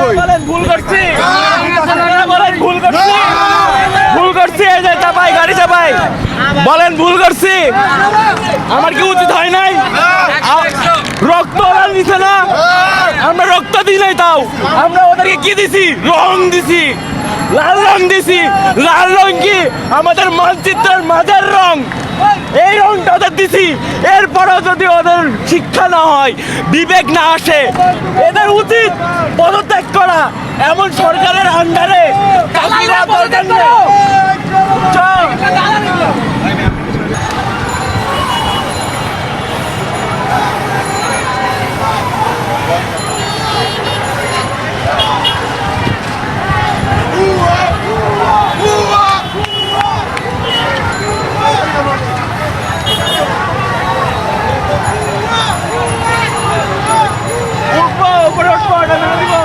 কই? বলেন ভুল করছি। ভুল করছি। ভুল করছি এই যে চাপাই গাড়ি চাপাই। বলেন ভুল করছি। আমার কি উচিত হয় নাই? রক্ত ওরা দিছে না? আমরা রক্ত দিই নাই তাও। আমরা ওদেরকে কি দিছি? রং দিছি। লাল রং দিছি। লাল রং কি? আমাদের মানচিত্রের মাঝের রং। এই রংটা ওদের দিছি। এরপরেও যদি ওদের শিক্ষা না হয় বিবেক না আসে এদের উচিত এমন সরকারের আন্ডারে চাকরিরা দরকার নেই। চল। উঠবো, উপরে উঠবো, এটা মেরে দিবো।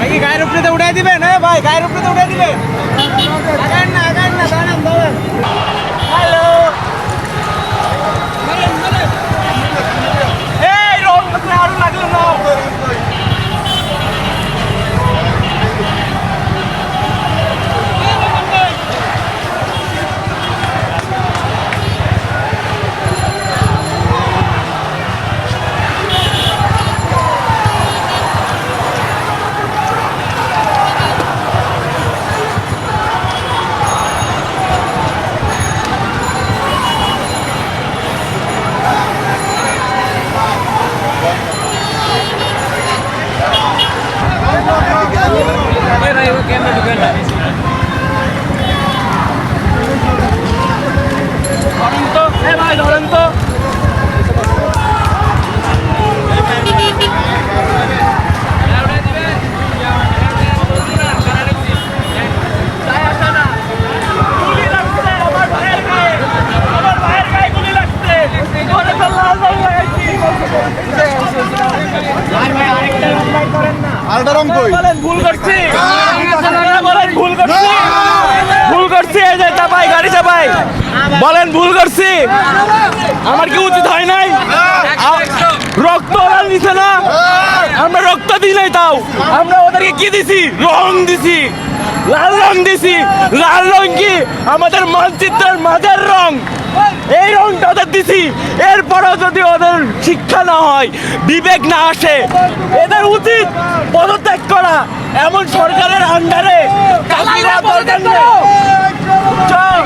নাকি গায়ের উপরে তো উঠাই দিবেন হ্যাঁ ভাই গায়ের উপরে তো উঠাই দিবেন câmera do Gandalf. বলেন ভুল করছি। আমার কি উচিত হয় নাই? রক্ত ওরা না? আমরা রক্ত দিই নাই তাও। আমরা ওদেরকে কি দিছি? রং দিছি। লাল রং দিছি। লাল রং কি? আমাদের মানচিত্রের মাঝের রং। এই রংটা ওদের দিছি। এরপরেও যদি ওদের শিক্ষা না হয়, বিবেক না আসে, এদের উচিত পদত্যাগ করা। এমন সরকারের আন্ডারে চাকরিরা দরকার নেই চল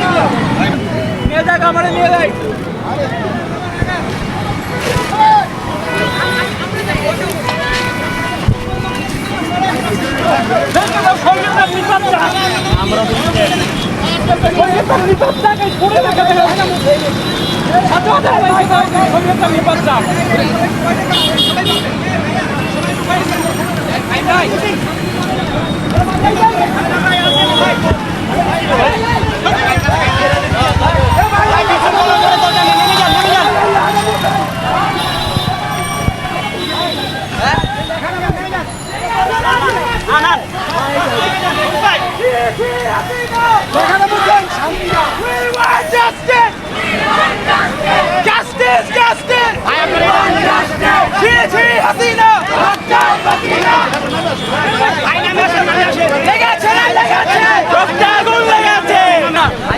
নিয়ে যাক আমার নিয়ে যাই আমরা Justice!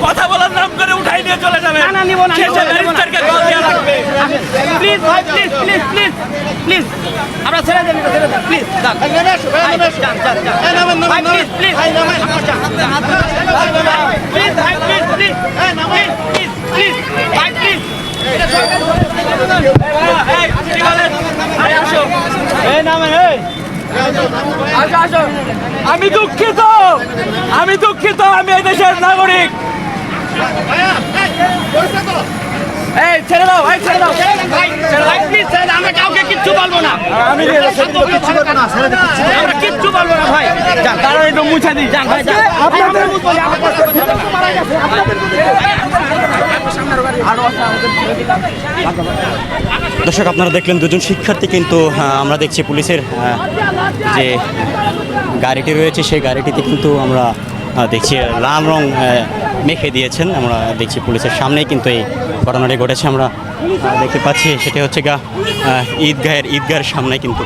কথা বলার নাম করে উঠাই নিয়ে চলে যাবে। না, নিব না, প্লিজ ভাই প্লিজ প্লিজ প্লিজ প্লিজ। আমরা ছেড়ে দেন ছেড়ে দেন। প্লিজ প্লিজ ভাই please please please please please ভাই প্লিজ এই, কি বলেন? এই, আসো। এই নামেন, এই। আসো, আসো। আমি দুঃখিত। আমি দুঃখিত আমি এই দেশের নাগরিক। এই ছেড়ে দাও এই ছেড়ে দাও। আমরা কাউকে কিচ্ছু বলব না। আমি আমরা কিচ্ছু বলব না। ভাই। কারণ একটু মুছে দিই যান ভাই যান। আপনাদের দর্শক, আপনারা দেখলেন দুজন শিক্ষার্থী কিন্তু আমরা দেখছি পুলিশের যে গাড়িটি রয়েছে, সেই গাড়িটিতে কিন্তু আমরা দেখছি লাল রং মেখে দিয়েছেন। আমরা দেখছি পুলিশের সামনেই কিন্তু এই ঘটনাটি ঘটেছে। আমরা দেখতে পাচ্ছি, সেটা হচ্ছে গা ঈদগাহের ঈদগাহের সামনে কিন্তু।